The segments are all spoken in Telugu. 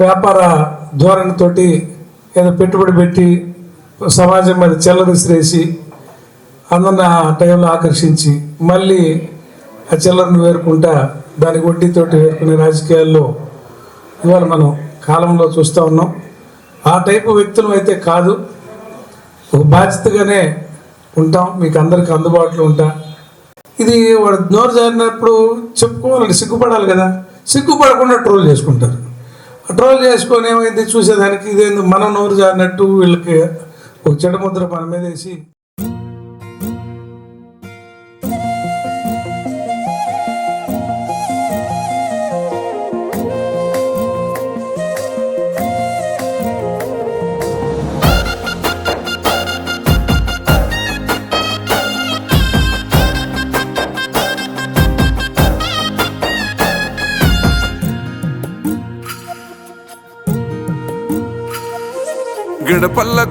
వ్యాపార ధోరణితోటి ఏదో పెట్టుబడి పెట్టి సమాజం మీద చిల్లరిసిరేసి అందరిని ఆ టైంలో ఆకర్షించి మళ్ళీ ఆ చిల్లరను వేరుకుంటా దాని వడ్డీతోటి వేరుకునే రాజకీయాల్లో ఇవాళ మనం కాలంలో చూస్తూ ఉన్నాం. ఆ టైపు వ్యక్తులు అయితే కాదు. ఒక బాధ్యతగానే ఉంటాం. మీకు అందరికి అందుబాటులో ఉంటా. ఇది వాడు నోరు జారినప్పుడు చెప్పుకోవాలంటే సిగ్గుపడాలి కదా. సిగ్గుపడకుండా ట్రోల్ చేసుకుంటారు. ట్రోల్ చేసుకొని ఏమైంది చూసేదానికి ఇదేంది మనం నోరు జారినట్టు వీళ్ళకి ఒక చెడముద్ర మన మీద వేసి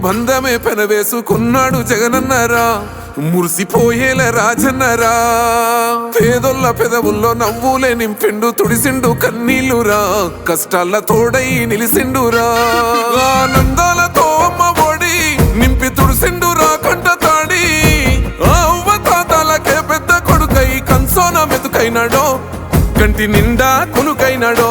బంధమే పెనవేసుకున్నాడు జగనన్నరా. మురిసిపోయేల రాజన్నరా. పేదొల్ల పెదవుల్లో నవ్వులే నింపిండు తుడిసిండు కన్నీళ్ళురా. కష్టాల తోడై నిలిసిండురా. ఆనందాలతో అమ్మ ఒడి నింపి తుడిసిండురా కంట తాడి. ఆ అవ్వ తాతలకే పెద్ద కొడుకై కన్సోన మెతుకైనాడో కంటి నిండా కునుకైనాడో.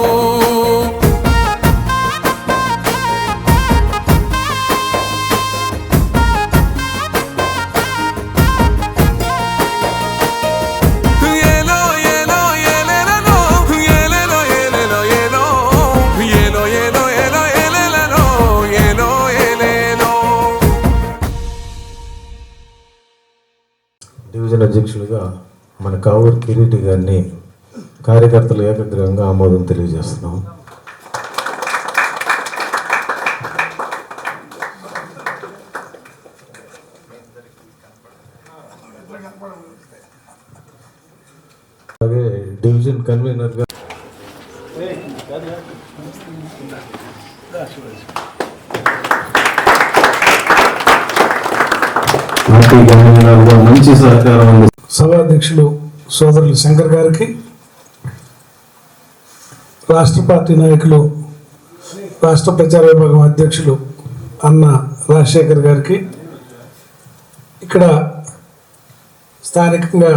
కావూరు కిరీటి గారిని కార్యకర్తలు ఏకగ్రహంగా ఆమోదం తెలియజేస్తున్నాం. అలాగే డివిజన్ కన్వీనర్గా మంచి సహకారం సభాధ్యక్షులు సోదరులు శంకర్ గారికి రాష్ట్ర పార్టీ నాయకులు రాష్ట్ర ప్రచార విభాగం అధ్యక్షులు అన్న రాజశేఖర్ గారికి ఇక్కడ స్థానికంగా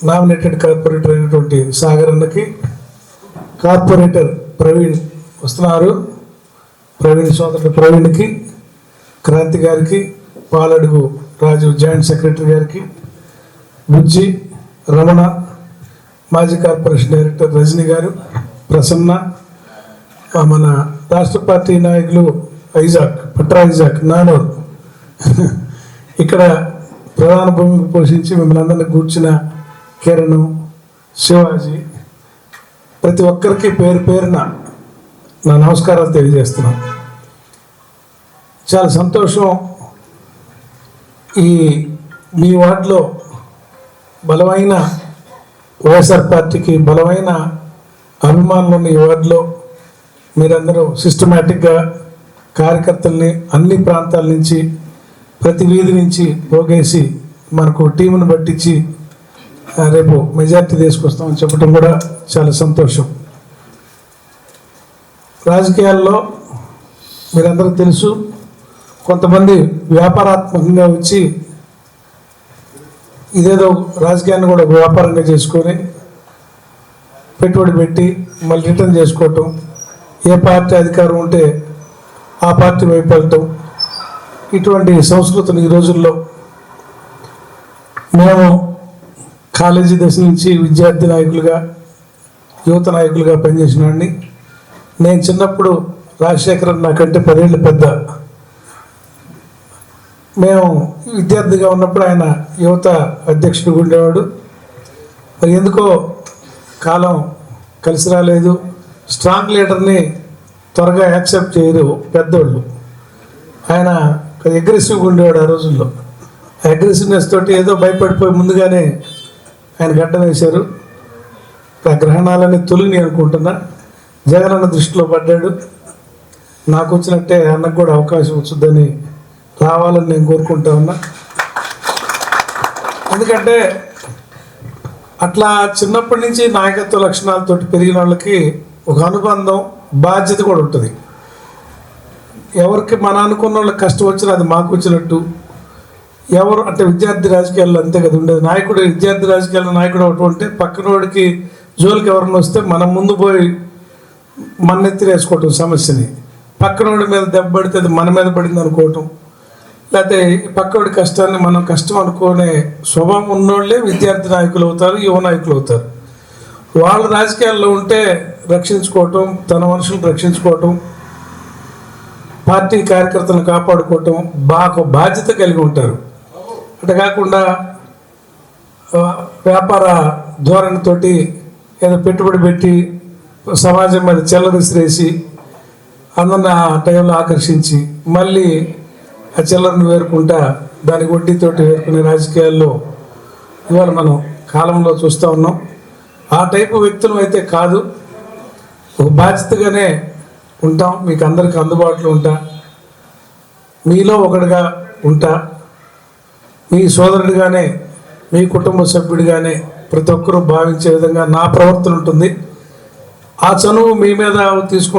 నామినేటెడ్ కార్పొరేటర్ అయినటువంటి సాగర్ అన్నకి కార్పొరేటర్ ప్రవీణ్ వస్తున్నారు. ప్రవీణ్ సోదరుడు ప్రవీణ్కి క్రాంతి గారికి పాలడుగు రాజు జాయింట్ సెక్రటరీ గారికి బుజ్జి రమణ మాజీ కార్పొరేషన్ డైరెక్టర్ రజనీ గారు ప్రసన్న మన రాష్ట్ర పార్టీ నాయకులు ఐజాక్ పట్రా ఐజాక్ నానూర్. ఇక్కడ ప్రధాన భూమికి పోషించి మిమ్మల్ని అందరినీ కూర్చిన కిరణ్ శివాజీ ప్రతి ఒక్కరికి పేరు పేరున నా నమస్కారాలు తెలియజేస్తున్నాను. చాలా సంతోషం ఈ మీ వార్డులో బలమైన వైఎస్ఆర్ పార్టీకి బలమైన అభిమానులు ఉన్న ఈ వార్డులో మీరందరూ సిస్టమేటిక్గా కార్యకర్తల్ని అన్ని ప్రాంతాల నుంచి ప్రతి వీధి నుంచి పోగేసి మనకు టీమును పట్టించి రేపు మెజార్టీ తీసుకొస్తామని చెప్పడం కూడా చాలా సంతోషం. రాజకీయాల్లో మీరందరూ తెలుసు కొంతమంది వ్యాపారాత్మకంగా వచ్చి ఇదేదో రాజకీయాన్ని కూడా వ్యాపారంగా చేసుకొని పెట్టుబడి పెట్టి మళ్ళీ రిటర్న్ చేసుకోవటం. ఏ పార్టీ అధికారం ఉంటే ఆ పార్టీ వైపు వెళ్ళటం ఇటువంటి సంస్కృతులు ఈ రోజుల్లో మేము కాలేజీ దశ నుంచి విద్యార్థి నాయకులుగా యువత నాయకులుగా పనిచేసిన నేను చిన్నప్పుడు రాజశేఖరన్ నాకంటే పదేళ్ళు పెద్ద. మేము విద్యార్థిగా ఉన్నప్పుడు ఆయన యువత అధ్యక్షుడిగా ఉండేవాడు. మరి ఎందుకో కాలం కలిసి రాలేదు. స్ట్రాంగ్ లీడర్ని త్వరగా యాక్సెప్ట్ చేయరు పెద్దోళ్ళు. ఆయన అగ్రెసివ్గా ఉండేవాడు ఆ రోజుల్లో. అగ్రెసివ్నెస్ తోటి ఏదో భయపడిపోయి ముందుగానే ఆయన గడ్డం వేశారు. ఆ గ్రహణాలన్నీ తొలిని అనుకుంటున్నా. జగన్ అన్న దృష్టిలో పడ్డాడు. నాకు వచ్చినట్టే అన్నకు కూడా అవకాశం వచ్చుద్దని రావాలని నేను కోరుకుంటా ఉన్నా. ఎందుకంటే అట్లా చిన్నప్పటి నుంచి నాయకత్వ లక్షణాలతో పెరిగిన వాళ్ళకి ఒక అనుబంధం బాధ్యత కూడా ఉంటుంది. ఎవరికి మన అనుకున్న వాళ్ళకి కష్టం వచ్చినా అది మాకు వచ్చినట్టు. ఎవరు అంటే విద్యార్థి రాజకీయాల్లో అంతే కదా ఉండేది. నాయకుడు విద్యార్థి రాజకీయాల్లో నాయకుడు ఒకటి ఉంటే పక్కనోడికి జోలికి ఎవరైనా వస్తే మనం ముందు పోయి మన్నెత్తి వేసుకోవటం సమస్యని పక్కనోడి మీద దెబ్బ పడితే అది మన మీద పడింది అనుకోవటం. లేకపోతే పక్కవాడి కష్టాన్ని మనం కష్టం అనుకునే స్వభావం ఉన్నోళ్ళే విద్యార్థి నాయకులు అవుతారు యువ నాయకులు అవుతారు. వాళ్ళు రాజకీయాల్లో ఉంటే రక్షించుకోవటం తన మనుషులను రక్షించుకోవటం పార్టీ కార్యకర్తలను కాపాడుకోవటం బాగా బాధ్యత కలిగి ఉంటారు. అటు కాకుండా వ్యాపార ధోరణితోటి ఏదో పెట్టుబడి పెట్టి సమాజం మీద చెల్లరిసిరేసి అందరిని ఆ టైంలో ఆకర్షించి మళ్ళీ ఆ చిల్లరను వేరుకుంటా దాని వడ్డీతోటి వేరుకునే రాజకీయాల్లో ఇవాళ మనం కాలంలో చూస్తూ ఉన్నాం. ఆ టైపు వ్యక్తులు అయితే కాదు. ఒక బాధ్యతగానే ఉంటాం. మీకు అందరికి అందుబాటులో ఉంటా. మీలో ఒకటిగా ఉంటా. మీ సోదరుడిగానే మీ కుటుంబ సభ్యుడిగానే ప్రతి ఒక్కరూ భావించే విధంగా నా ప్రవర్తన ఉంటుంది. ఆ చనువు మీ మీద తీసుకు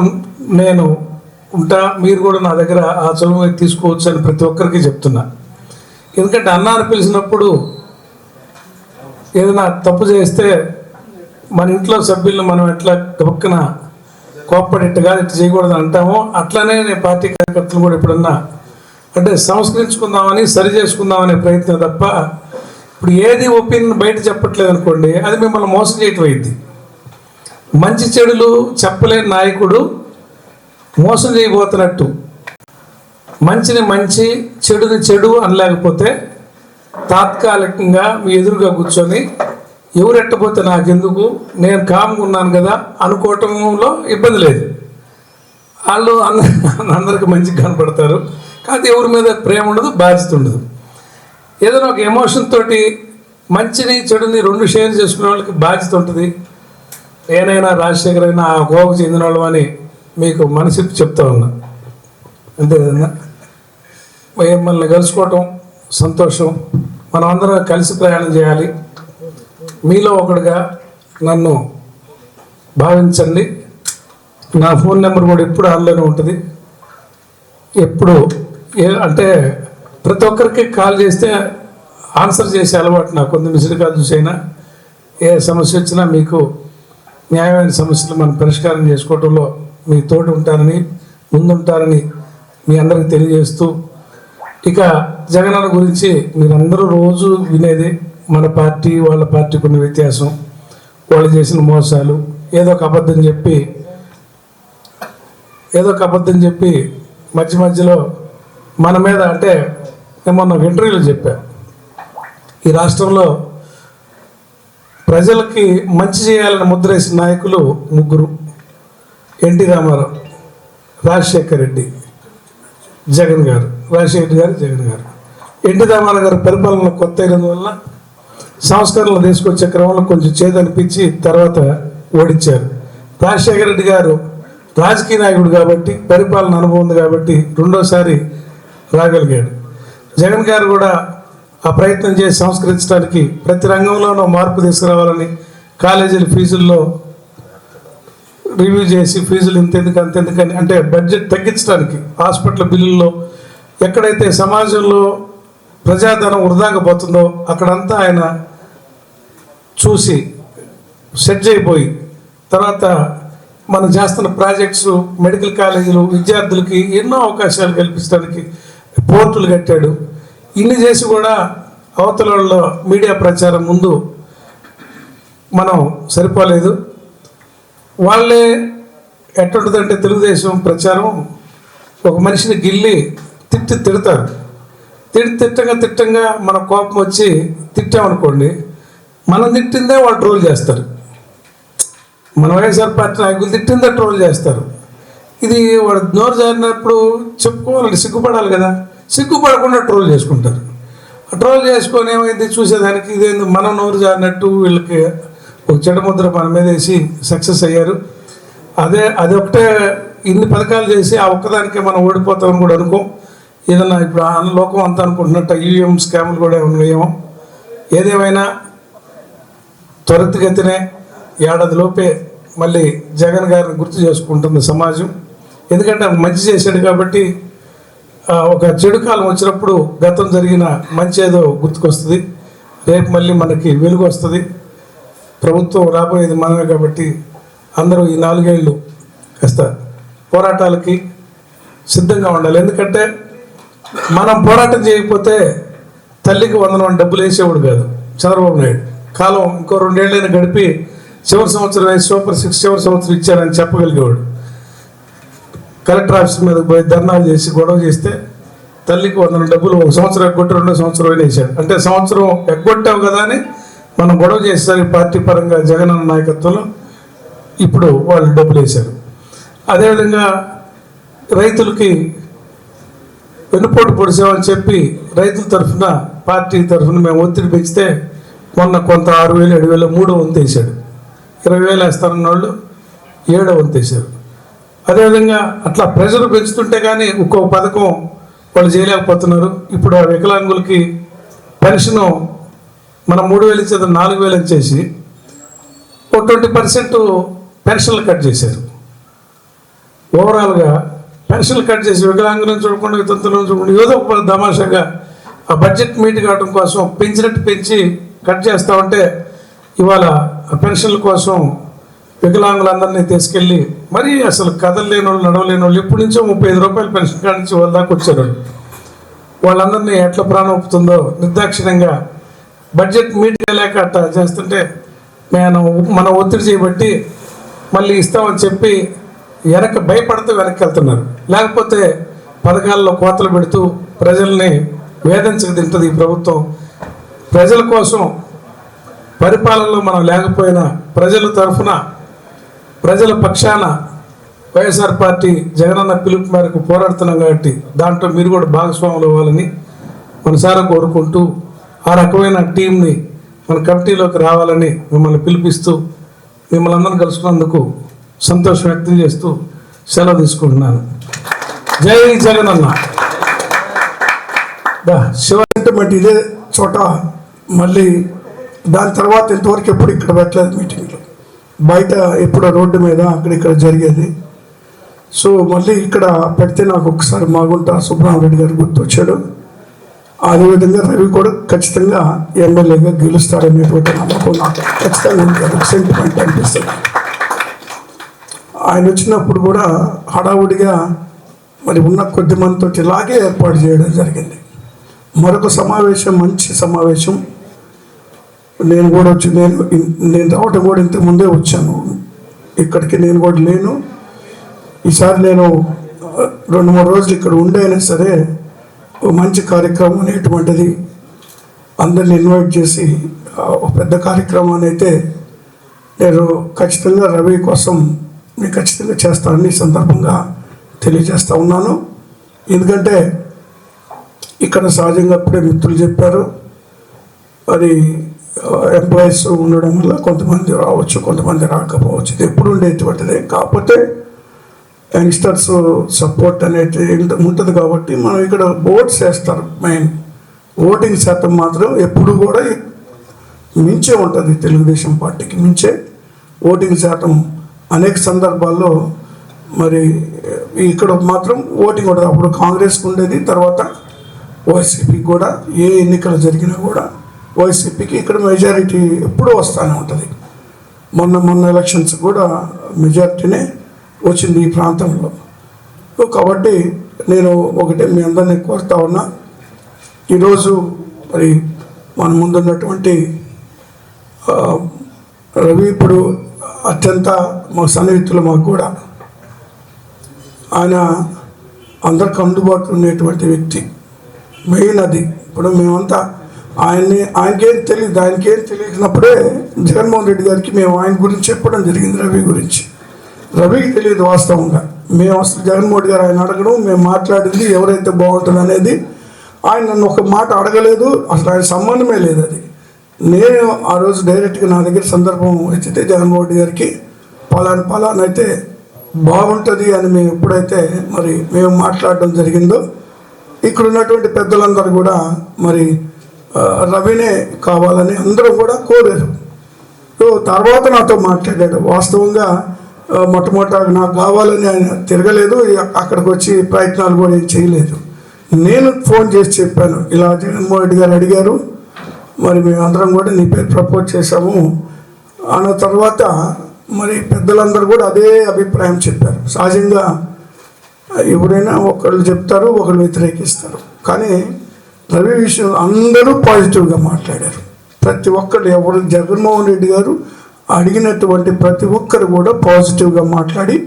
నేను ఉంటా మీరు కూడా నా దగ్గర ఆ చనువు తీసుకోవచ్చు అని ప్రతి ఒక్కరికి చెప్తున్నా. ఎందుకంటే అన్నారు పిలిచినప్పుడు ఏదైనా తప్పు చేస్తే మన ఇంట్లో సభ్యులను మనం ఎట్లా గబక్కన కోప్పడేట్టుగా ఇట్లా చేయకూడదు అంటామో అట్లానే నేను పార్టీ కార్యకర్తలు కూడా ఎప్పుడన్నా అంటే సంస్కరించుకుందామని సరి చేసుకుందామనే ప్రయత్నం తప్ప ఇప్పుడు ఏది ఒపీనియన్ బయట చెప్పట్లేదు అనుకోండి అది మిమ్మల్ని మోసం చేయటం అయింది. మంచి చెడులు చెప్పలేని నాయకుడు మోసం చేయబోతున్నట్టు. మంచిని మంచి చెడుని చెడు అనలేకపోతే తాత్కాలికంగా మీ ఎదురుగా కూర్చొని ఎవరెట్టపోతే నాకెందుకు? నేను కామ్గా ఉన్నాను కదా అనుకోవటంలో ఇబ్బంది లేదు. వాళ్ళు అందరి అందరికి మంచిగా కనపడతారు. కాకపోతే ఎవరి మీద ప్రేమ ఉండదు బాధ్యత ఉండదు. ఏదైనా ఒక ఎమోషన్ తోటి మంచిని చెడుని రెండు షేర్ చేసుకునే వాళ్ళకి బాధ్యత ఉంటుంది. నేనైనా రాజశేఖర్ అయినా ఆ గోకు చెందిన వాళ్ళు అని మీకు మనసు చెప్తా ఉన్నా. అంతే కదన్నా మిమ్మల్ని కలుసుకోవటం సంతోషం. మనం అందరం కలిసి ప్రయాణం చేయాలి. మీలో ఒకడుగా నన్ను భావించండి. నా ఫోన్ నెంబర్ కూడా ఎప్పుడు ఆన్లోనే ఉంటుంది. ఎప్పుడు ఏ అంటే ప్రతి ఒక్కరికి కాల్ చేస్తే ఆన్సర్ చేసే అలవాటు నాకు కొంత మిస్డ్ కాల్ చూసైనా ఏ సమస్య వచ్చినా మీకు న్యాయమైన సమస్యలు మనం పరిష్కారం చేసుకోవడంలో మీ తోడు ఉంటారని ముందుంటారని మీ అందరికి తెలియజేస్తూ ఇక జగనన్న గురించి మీరందరూ రోజు వినేది మన పార్టీ వాళ్ళ పార్టీకి ఉన్న వ్యత్యాసం వాళ్ళు చేసిన మోసాలు ఏదో ఒక అబద్ధం చెప్పి ఏదో ఒక అబద్ధం చెప్పి మధ్య మధ్యలో మన మీద అంటే మొన్న ఇంటర్వ్యూలు ఇంటర్వ్యూలో చెప్పా. ఈ రాష్ట్రంలో ప్రజలకి మంచి చేయాలని ముద్రేసిన నాయకులు ముగ్గురు. ఎన్టీ రామారావు రాజశేఖర్ రెడ్డి జగన్ గారు రాజశేఖర్ గారు జగన్ గారు. ఎన్టీ రామారావు గారి పరిపాలన కొత్త అయినందువల్ల సంస్కరణలు తీసుకొచ్చే క్రమంలో కొంచెం చేదనిపించి తర్వాత ఓడించారు. రాజశేఖర రెడ్డి గారు రాజకీయ నాయకుడు కాబట్టి పరిపాలన అనుభవం ఉంది కాబట్టి రెండోసారి రాగలిగాడు. జగన్ గారు కూడా ఆ ప్రయత్నం చేసి సంస్కరించడానికి ప్రతి రంగంలోనూ మార్పు తీసుకురావాలని కాలేజీల ఫీజుల్లో రివ్యూ చేసి ఫీజులు ఇంతెందుకు అంతెందుకని అంటే బడ్జెట్ తగ్గించడానికి హాస్పిటల్ బిల్లుల్లో ఎక్కడైతే సమాజంలో ప్రజాధనం వృధాగా పోతుందో అక్కడంతా ఆయన చూసి సెట్ అయిపోయి తర్వాత మనం చేస్తున్న ప్రాజెక్ట్స్ మెడికల్ కాలేజీలు విద్యార్థులకి ఎన్నో అవకాశాలు కల్పించడానికి పోర్టులు కట్టాడు. ఇన్ని చేసి కూడా అవతల మీడియా ప్రచారం ముందు మనం సరిపోలేదు. వాళ్ళే ఎట్టుంటుందంటే తెలుగుదేశం ప్రచారం ఒక మనిషిని గిల్లి తిట్టి తిడతారు. తిట్టి తిట్టంగా తిట్టంగా మన కోపం వచ్చి తిట్టామనుకోండి మనం తిట్టిందే వాళ్ళు ట్రోల్ చేస్తారు. మన వైఎస్ఆర్ పార్టీ నాయకులు తిట్టిందే ట్రోల్ చేస్తారు. ఇది వాడు నోరు జారినప్పుడు చెప్పుకోవాలి సిగ్గుపడాలి కదా. సిగ్గుపడకుండా ట్రోల్ చేసుకుంటారు. ట్రోల్ చేసుకొని ఏమైంది? చూసేదానికి ఇదేంది? మనం నోరు జారినట్టు వీళ్ళకి ఒక చెడముద్ర మన మీద వేసి సక్సెస్ అయ్యారు. అదే అది ఒకటే ఇన్ని పథకాలు చేసి ఆ ఒక్కదానికే మనం ఓడిపోతామని కూడా అనుకోం. ఏదన్నా ఇప్పుడు ఆ లోకం అంతా అనుకుంటున్నట్టు ఈవీఎం స్కాములు కూడా ఉన్నాయేమో ఏదేమైనా త్వరితగతినే ఏడాది లోపే మళ్ళీ జగన్ గారిని గుర్తు చేసుకుంటుంది సమాజం. ఎందుకంటే మంచి చేశాడు కాబట్టి ఒక చెడు కాలం వచ్చినప్పుడు గతం జరిగిన మంచి ఏదో గుర్తుకొస్తుంది. రేపు మళ్ళీ మనకి వెలుగు వస్తుంది. ప్రభుత్వం రాబోయేది మనమే కాబట్టి అందరూ ఈ నాలుగేళ్ళు కాస్త పోరాటాలకి సిద్ధంగా ఉండాలి. ఎందుకంటే మనం పోరాటం చేయకపోతే తల్లికి వందనం డబ్బులు వేసేవాడు కాదు చంద్రబాబు నాయుడు. కాలం ఇంకో రెండేళ్ళైనా గడిపి చివరి సంవత్సరం సూపర్ సిక్స్ చివరి సంవత్సరం ఇచ్చారని చెప్పగలిగేవాడు. కలెక్టర్ ఆఫీస్ మీద పోయి ధర్నాలు చేసి గొడవ చేస్తే తల్లికి వందల డబ్బులు ఒక సంవత్సరం ఎగ్గొట్టి రెండో సంవత్సరం అయినా వేసాడు అంటే సంవత్సరం ఎగ్గొట్టావు కదా అని మనం గొడవ చేసేసరికి పార్టీ పరంగా జగన్ అన్న నాయకత్వంలో ఇప్పుడు వాళ్ళు డబ్బులు వేశారు. అదేవిధంగా రైతులకి వెన్నుపోటు పొడిసామని చెప్పి రైతుల తరఫున పార్టీ తరఫున మేము ఒత్తిడి పెంచితే మొన్న కొంత ఆరు వేలు ఏడు వేలు మూడో వంతు ఇరవై వేలు వేస్తారన్న వాళ్ళు ఏడో వంతు వేశారు. అదేవిధంగా అట్లా ప్రెషర్ పెంచుతుంటే కానీ ఒక్కొక్క పథకం వాళ్ళు చేయలేకపోతున్నారు. ఇప్పుడు ఆ వికలాంగులకి పెన్షన్ మనం మూడు వేలు ఇచ్చేది నాలుగు వేలు ఇచ్చేసి ఓ ట్వంటీ పర్సెంట్ పెన్షన్లు కట్ చేశారు. ఓవరాల్గా పెన్షన్లు కట్ చేసి వికలాంగులను చూడకుండా వితంతులను చూడకుండా ఏదో ఒక తమాషాగా ఆ బడ్జెట్ మీట్ కావడం కోసం పెంచినట్టు పెంచి కట్ చేస్తూ ఉంటే ఇవాళ ఆ పెన్షన్ల కోసం వికలాంగులందరినీ తీసుకెళ్ళి మరీ అసలు కదలలేని వాళ్ళు నడవలేని వాళ్ళు ఇప్పటి నుంచో ముప్పై ఐదు రూపాయలు పెన్షన్ కాడి నుంచి వాళ్ళ దాకా వచ్చారు వాళ్ళందరినీ ఎట్లా ప్రాణం ఒప్పుతుందో నిర్దాక్షిణ్యంగా బడ్జెట్ మీట్ లేక అట్లా చేస్తుంటే నేను మన ఒత్తిడి చేయబట్టి మళ్ళీ ఇస్తామని చెప్పి వెనక భయపడుతూ వెనక్కి వెళ్తున్నారు లేకపోతే పథకాల్లో కోతలు పెడుతూ ప్రజల్ని వేధించక తింటుంది ఈ ప్రభుత్వం. ప్రజల కోసం పరిపాలనలో మనం లేకపోయినా ప్రజల తరఫున ప్రజల పక్షాన వైఎస్ఆర్ పార్టీ జగనన్న పిలుపు మేరకు పోరాడుతున్నాం కాబట్టి దాంట్లో మీరు కూడా భాగస్వాములు అవ్వాలని మనసారా కోరుకుంటూ ఆ రకమైన టీంని మన కమిటీలోకి రావాలని మిమ్మల్ని పిలిపిస్తూ మిమ్మల్ని అందరం కలుసుకున్నందుకు సంతోషం వ్యక్తం చేస్తూ సెలవు తీసుకుంటున్నాను. జై జగనన్న. దా శివ ఇదే చోట మళ్ళీ దాని తర్వాత ఇంతవరకు ఎప్పుడు ఇక్కడ పెట్టలేదు మీటింగ్లు. బయట ఎప్పుడో రోడ్డు మీద అక్కడ ఇక్కడ జరిగేది. సో మళ్ళీ ఇక్కడ పెడితే నాకు ఒకసారి మాగుంట సుబ్రహ్మరెడ్డి గారు గుర్తొచ్చాడు. అదేవిధంగా రవి కూడా ఖచ్చితంగా ఎమ్మెల్యేగా గెలుస్తాడనేటువంటి నమ్మకం నాకు ఖచ్చితంగా సెంటిమెంట్ అనిపిస్తుంది. ఆయన వచ్చినప్పుడు కూడా హడావుడిగా మరి ఉన్న కొద్ది మందితో ఇలాగే ఏర్పాటు చేయడం జరిగింది. మరొక సమావేశం మంచి సమావేశం. నేను కూడా వచ్చి నేను నేను రావటం కూడా ఇంతకు ముందే వచ్చాను. ఇక్కడికి నేను కూడా లేను. ఈసారి నేను రెండు మూడు రోజులు ఇక్కడ ఉండైనా సరే ఓ మంచి కార్యక్రమం అనేటువంటిది అందరిని ఇన్వైట్ చేసి ఒక పెద్ద కార్యక్రమాన్ని అయితే నేను ఖచ్చితంగా రవి కోసం నేను ఖచ్చితంగా చేస్తానని సందర్భంగా తెలియజేస్తూ ఉన్నాను. ఎందుకంటే ఇక్కడ సహజంగా అప్పుడే మిత్రులు చెప్పారు అది ఎంప్లాయీస్ ఉండడం వల్ల కొంతమంది రావచ్చు కొంతమంది రాకపోవచ్చు ఇది ఎప్పుడు ఉండేటువంటిదే. కాకపోతే యంగ్స్టర్స్ సపోర్ట్ అనేది ఉంటుంది కాబట్టి మనం ఇక్కడ ఓట్స్ వేస్తారు మెయిన్ ఓటింగ్ శాతం మాత్రం ఎప్పుడు కూడా మించే ఉంటుంది తెలుగుదేశం పార్టీకి మించే. ఓటింగ్ శాతం అనేక సందర్భాల్లో మరి ఇక్కడ మాత్రం ఓటింగ్ ఉండదు. అప్పుడు కాంగ్రెస్కి ఉండేది తర్వాత వైసీపీకి కూడా. ఏ ఎన్నికలు జరిగినా కూడా వైసీపీకి ఇక్కడ మెజారిటీ ఎప్పుడూ వస్తూనే ఉంటుంది. మొన్న మొన్న ఎలక్షన్స్ కూడా మెజారిటీనే వచ్చింది ఈ ప్రాంతంలో. కాబట్టి నేను ఒకటే మీ అందరినీ కోరుతా ఉన్నా ఈరోజు మరి మన ముందున్నటువంటి రవి ఇప్పుడు అత్యంత మా సన్నిహితులు మాకు కూడా. ఆయన అందరికి అందుబాటులో ఉండేటువంటి వ్యక్తి మెయిన్ అది. ఇప్పుడు మేమంతా ఆయన్ని ఆయనకేం తెలియదు ఆయనకేం తెలియనప్పుడే జగన్మోహన్ రెడ్డి గారికి మేము ఆయన గురించి చెప్పడం జరిగింది రవి గురించి. రవికి తెలియదు వాస్తవంగా. మేము అసలు జగన్మోహన్ గారు ఆయన అడగడం మేము మాట్లాడింది ఎవరైతే బాగుంటుంది అనేది ఆయన నన్ను ఒక మాట అడగలేదు అసలు ఆయన సంబంధమే లేదు అది. నేను ఆ రోజు డైరెక్ట్గా నా దగ్గర సందర్భం వచ్చితే జగన్మోహన్ గారికి పలానా పలానా అయితే బాగుంటుంది అని మేము ఎప్పుడైతే మరి మేము మాట్లాడడం జరిగిందో ఇక్కడ ఉన్నటువంటి పెద్దలందరూ కూడా మరి రవినే కావాలని అందరూ కూడా కోరారు. సో తర్వాత నాతో మాట్లాడాడు వాస్తవంగా మొట్టమొదట నాకు కావాలని ఆయన తిరగలేదు అక్కడికి వచ్చి ప్రయత్నాలు కూడా చేయలేదు. నేను ఫోన్ చేసి చెప్పాను ఇలా జగన్మోహన్ రెడ్డి గారు అడిగారు మరి మేమందరం కూడా నీ పేరు ప్రపోజ్ చేశాము. అన్న తర్వాత మరి పెద్దలందరూ కూడా అదే అభిప్రాయం చెప్పారు. సహజంగా ఎవరైనా ఒకళ్ళు చెప్తారు ఒకళ్ళు వ్యతిరేకిస్తారు. కానీ రవి విషయం అందరూ పాజిటివ్గా మాట్లాడారు. ప్రతి ఒక్కరు ఎవరు జగన్మోహన్ రెడ్డి గారు అడిగినటువంటి ప్రతి ఒక్కరు కూడా పాజిటివ్గా మాట్లాడి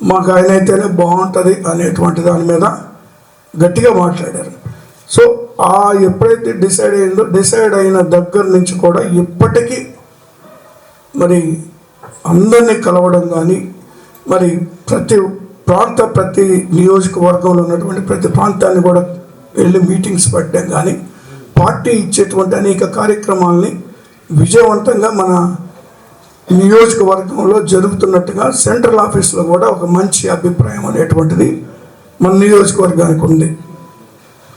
మాకు ఆయన అయితేనే బాగుంటుంది అనేటువంటి దాని మీద గట్టిగా మాట్లాడారు. సో ఆ ఎప్పుడైతే డిసైడ్ అయిందో డిసైడ్ అయిన దగ్గర నుంచి కూడా ఇప్పటికీ మరి అందరినీ కలవడం కానీ మరి ప్రతి ప్రాంత ప్రతి నియోజకవర్గంలో ఉన్నటువంటి ప్రతి ప్రాంతాన్ని కూడా వెళ్ళి మీటింగ్స్ పెట్టడం కానీ పార్టీ ఇచ్చేటువంటి అనేక కార్యక్రమాలని విజయవంతంగా మన నియోజకవర్గంలో జరుగుతున్నట్టుగా సెంట్రల్ ఆఫీస్లో కూడా ఒక మంచి అభిప్రాయం అనేటువంటిది మన నియోజకవర్గానికి ఉంది.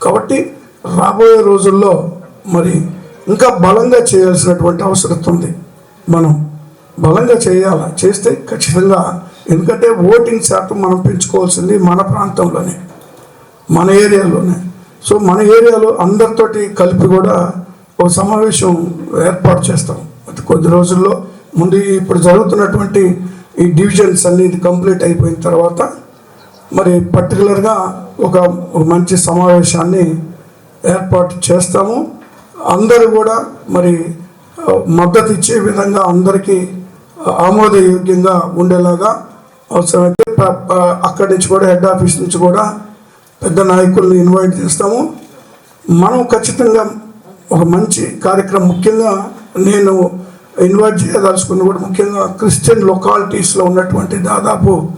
కాబట్టి రాబోయే రోజుల్లో మరి ఇంకా బలంగా చేయాల్సినటువంటి అవసరం ఉంది. మనం బలంగా చేయాలి? చేస్తే ఖచ్చితంగా. ఎందుకంటే ఓటింగ్ శాతం మనం పెంచుకోవాల్సింది మన ప్రాంతంలోనే మన ఏరియాలోనే. సో మన ఏరియాలో అందరితోటి కలిపి కూడా ఒక సమావేశం ఏర్పాటు చేస్తాం. కొద్ది రోజుల్లో ముందు ఇప్పుడు జరుగుతున్నటువంటి ఈ డివిజన్స్ అన్ని కంప్లీట్ అయిపోయిన తర్వాత మరి పర్టికులర్గా ఒక మంచి సమావేశాన్ని ఏర్పాటు చేస్తాము. అందరూ కూడా మరి మద్దతు ఇచ్చే విధంగా అందరికీ ఆమోదయోగ్యంగా ఉండేలాగా అవసరమైతే అక్కడి నుంచి కూడా హెడ్ ఆఫీస్ నుంచి కూడా పెద్ద నాయకుల్ని ఇన్వైట్ చేస్తాము. మనం ఖచ్చితంగా ఒక మంచి కార్యక్రమం ముఖ్యంగా నేను ఇన్వైట్ చేయదలుచుకున్న కూడా ముఖ్యంగా క్రిస్టియన్ లొకాలిటీస్లో ఉన్నటువంటి దాదాపు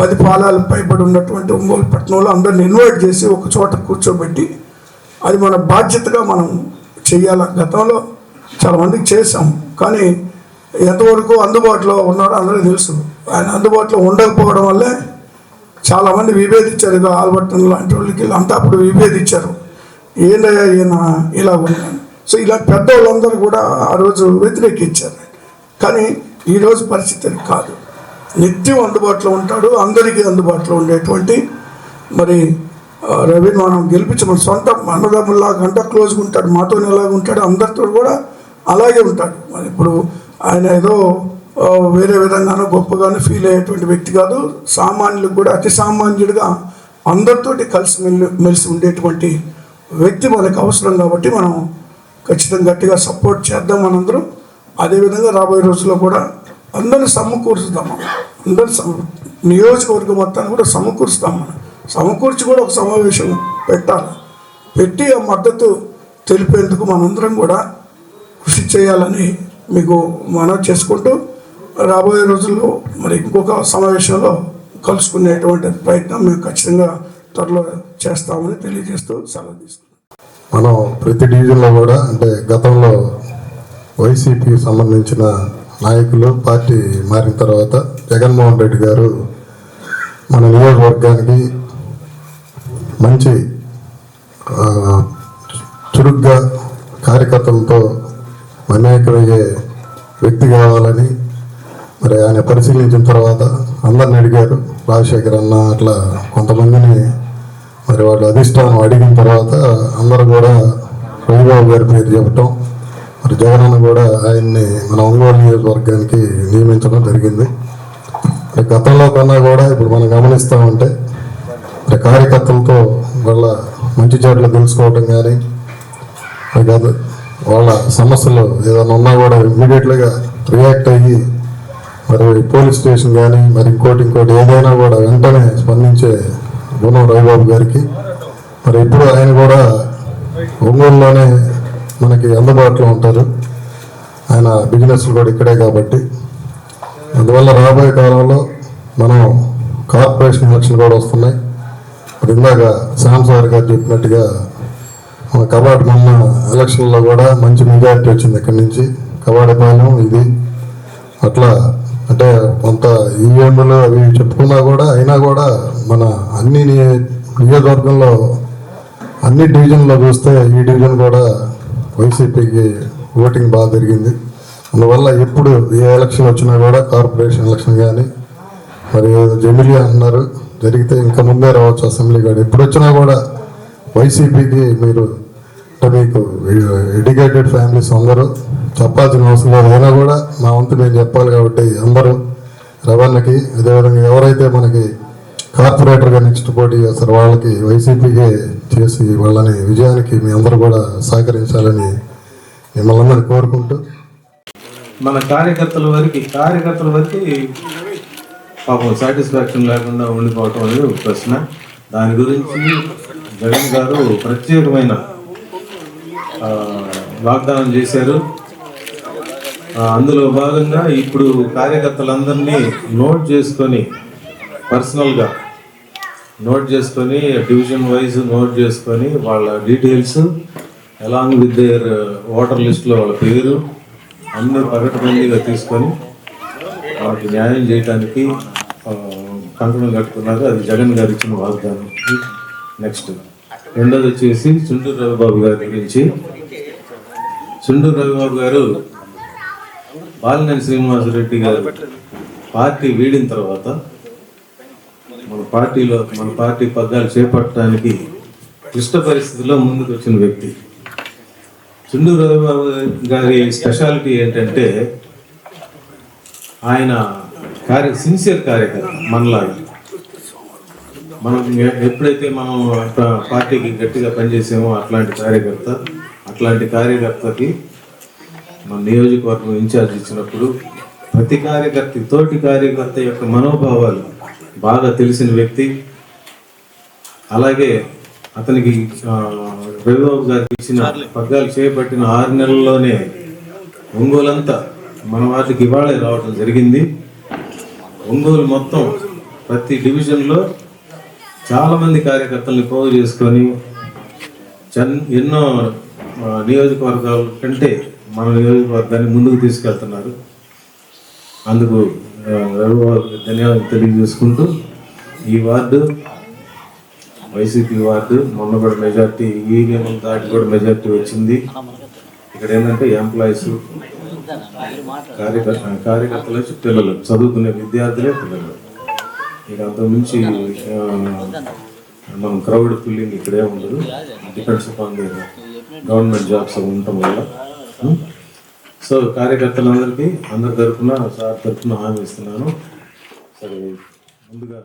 పది పాలాలు పైబడి ఉన్నటువంటి ఒంగోలు పట్టణంలో అందరిని ఇన్వైట్ చేసి ఒక చోట కూర్చోబెట్టి అది మన బాధ్యతగా మనం చేయాలి? గతంలో చాలా మందికి చేసాం కానీ ఎంతవరకు అందుబాటులో ఉన్నారో అందరికీ తెలుసు. ఆయన అందుబాటులో ఉండకపోవడం వల్లే చాలామంది విభేదించారు. ఇక ఆల్బర్టన్ లాంటి వాళ్ళకి అంతా అప్పుడు విభేదించారు. ఏందయ్యా ఈయన? ఇలా ఉన్నాను సో ఇలా పెద్దవాళ్ళందరూ కూడా ఆ రోజు వ్యతిరేకించారు. కానీ ఈరోజు పరిస్థితి కాదు. నిత్యం అందుబాటులో ఉంటాడు అందరికీ అందుబాటులో ఉండేటువంటి మరి రవిని మనం గెలిపించమని సొంత అన్నదమ్ముల్లాగా అంతా క్లోజ్గా ఉంటాడు మాతో ఎలాగ ఉంటాడు అందరితో కూడా అలాగే ఉంటాడు. మరి ఇప్పుడు ఆయన ఏదో వేరే విధంగానో గొప్పగానో ఫీల్ అయ్యేటువంటి వ్యక్తి కాదు సామాన్యులకు కూడా అతి సామాన్యుడిగా అందరితోటి కలిసి మెలి మెలిసి ఉండేటువంటి వ్యక్తి మనకు అవసరం కాబట్టి మనం ఖచ్చితంగా గట్టిగా సపోర్ట్ చేద్దాం మనందరం. అదేవిధంగా రాబోయే రోజుల్లో కూడా అందరిని సమకూర్చుదాం అందరి సమ నియోజకవర్గం మొత్తాన్ని కూడా సమకూరుస్తాం మనం. సమకూర్చి కూడా ఒక సమావేశం పెట్టాలి. పెట్టి ఆ మద్దతు తెలిపేందుకు మనందరం కూడా కృషి చేయాలని మీకు మనవి చేసుకుంటూ రాబోయే రోజుల్లో మరి ఇంకొక సమావేశంలో కలుసుకునేటువంటి ప్రయత్నం మేము ఖచ్చితంగా త్వరలో చేస్తామని తెలియజేస్తూ సెలవు తీసుకుంటాం మనం ప్రతి డివిజన్లో కూడా అంటే గతంలో వైసీపీకి సంబంధించిన నాయకులు పార్టీ మారిన తర్వాత జగన్మోహన్ రెడ్డి గారు మన నియోజకవర్గానికి మంచి చురుగ్గా కార్యకర్తలతో మమేకమయ్యే వ్యక్తి కావాలని మరి ఆయన పరిశీలించిన తర్వాత అందరిని అడిగారు. రాజశేఖర్ అన్న అట్లా కొంతమందిని మరి వాళ్ళు అధిష్టానం అడిగిన తర్వాత అందరూ కూడా రవిబాబు గారి పేరు చెప్పటం మరి జగనన్న కూడా ఆయన్ని మన ఒంగోలు నియోజకవర్గానికి నియమించడం జరిగింది. మరి గతంలో కన్నా కూడా ఇప్పుడు మనం గమనిస్తూ ఉంటే మరి కార్యకర్తలతో వాళ్ళ మంచి చెడులు తెలుసుకోవటం కానీ మరి కాదు వాళ్ళ సమస్యలు ఏదైనా ఉన్నా కూడా ఇమీడియట్గా రియాక్ట్ అయ్యి మరి పోలీస్ స్టేషన్ కానీ మరి ఇంకోటి ఇంకోటి ఏదైనా కూడా వెంటనే స్పందించే గుణం రవిబాబు గారికి. మరి ఇప్పుడు ఆయన కూడా ఒంగోలులోనే మనకి అందుబాటులో ఉంటారు. ఆయన బిజినెస్లు కూడా ఇక్కడే కాబట్టి. అందువల్ల రాబోయే కాలంలో మనం కార్పొరేషన్ ఎలక్షన్ కూడా వస్తున్నాయి. మరి ఇందాక శ్యామ్ సార్ గారు చెప్పినట్టుగా మన కబాడ్ మొన్న ఎలక్షన్లో కూడా మంచి మెజారిటీ వచ్చింది ఇక్కడి నుంచి. కబాడిపాలెం ఇది. అట్లా అంటే కొంత ఈవెంట్లు అవి చెప్పుకున్నా కూడా అయినా కూడా మన అన్ని నియోజకవర్గంలో అన్ని డివిజన్లో చూస్తే ఈ డివిజన్ కూడా వైసీపీకి ఓటింగ్ బాగా జరిగింది అందువల్ల ఎప్పుడు ఏ ఎలక్షన్ వచ్చినా కూడా కార్పొరేషన్ ఎలక్షన్ కానీ మరి ఏదో జమిలీ అంటున్నారు జరిగితే ఇంకా ముందే రావచ్చు అసెంబ్లీ కూడా. ఎప్పుడు వచ్చినా కూడా వైసీపీకి మీరు అంటే మీకు ఎడ్యుకేటెడ్ ఫ్యామిలీస్ అందరూ చెప్పాల్సిన అవసరం లేదు. అయినా కూడా మా వంతు నేను చెప్పాలి కాబట్టి అందరూ రవాణాకి అదేవిధంగా ఎవరైతే మనకి కార్పొరేటర్గా నెక్స్ట్ పోటీ చేస్తారు వాళ్ళకి వైసీపీకే చేసి వాళ్ళని విజయానికి మీ అందరూ కూడా సహకరించాలని మిమ్మల్ని అందరినీ కోరుకుంటూ. మన కార్యకర్తల వరకు కార్యకర్తల వరకు పాపం సాటిస్ఫాక్షన్ లేకుండా ఉండిపోవటం అనేది ఒక ప్రశ్న. దాని గురించి జగన్ గారు ప్రత్యేకమైన వాగ్దానం చేశారు. అందులో భాగంగా ఇప్పుడు కార్యకర్తలందరినీ నోట్ చేసుకొని పర్సనల్గా నోట్ చేసుకొని డివిజన్ వైజ్ నోట్ చేసుకొని వాళ్ళ details along with their voter లిస్ట్లో వాళ్ళ పేరు అన్ని పగటబందీగా తీసుకొని వాళ్ళకి న్యాయం చేయడానికి కంకణం కట్టుకున్నారు. అది జగన్ గారు ఇచ్చిన వాగ్దానం. నెక్స్ట్. రెండోది వచ్చేసి చుండూరు రవిబాబు గారి గురించి. చుండూరు రవిబాబు గారు బాలినేని శ్రీనివాసరెడ్డి గారు పార్టీ వీడిన తర్వాత మన పార్టీలో మన పార్టీ పగ్గాలు చేపట్టడానికి క్లిష్ట పరిస్థితుల్లో ముందుకు వచ్చిన వ్యక్తి. చుండూరు రవిబాబు గారి స్పెషాలిటీ ఏంటంటే ఆయన కార్య సిన్సియర్ కార్యకర్త మనలాగా. మనం ఎప్పుడైతే మనం పార్టీకి గట్టిగా పనిచేసామో అట్లాంటి కార్యకర్త అట్లాంటి కార్యకర్తకి నియోజకవర్గం ఇన్ఛార్జ్ ఇచ్చినప్పుడు ప్రతి కార్యకర్త తోటి కార్యకర్త యొక్క మనోభావాలు బాగా తెలిసిన వ్యక్తి. అలాగే అతనికి రవిబాబు గారికి ఇచ్చిన పగ్గాలు చేపట్టిన ఆరు నెలల్లోనే ఒంగోలంతా మన వాటికి ఇవాళే రావడం జరిగింది. ఒంగోలు మొత్తం ప్రతి డివిజన్లో చాలా మంది కార్యకర్తల్ని పోగు చేసుకొని ఎన్నో నియోజకవర్గాల కంటే మన నియోజకవర్గాన్ని ముందుకు తీసుకెళ్తున్నారు. అందుకు ఆ, ధన్యవాదాలు తెలియజేసుకుంటూ ఈ వార్డు వైసీపీ వార్డు మొన్న కూడా మెజార్టీ ఈవీఎం దాటి కూడా మెజార్టీ వచ్చింది. ఇక్కడ ఏంటంటే ఎంప్లాయీస్ కార్యకర్త కార్యకర్తలు వచ్చి పిల్లలు చదువుకునే విద్యార్థులే పిల్లలు. ఇక అంతకుమించి మనం క్రౌడ్ ఫిల్లింగ్ ఇక్కడే ఉండదు. డిపెండ్స్ అపాన్ గవర్నమెంట్ జాబ్స్ ఉండటం వల్ల సో కార్యకర్తలందరికీ అందరి తరఫున సార్ తరఫున హామీ ఇస్తున్నాను. సరే ముందుగా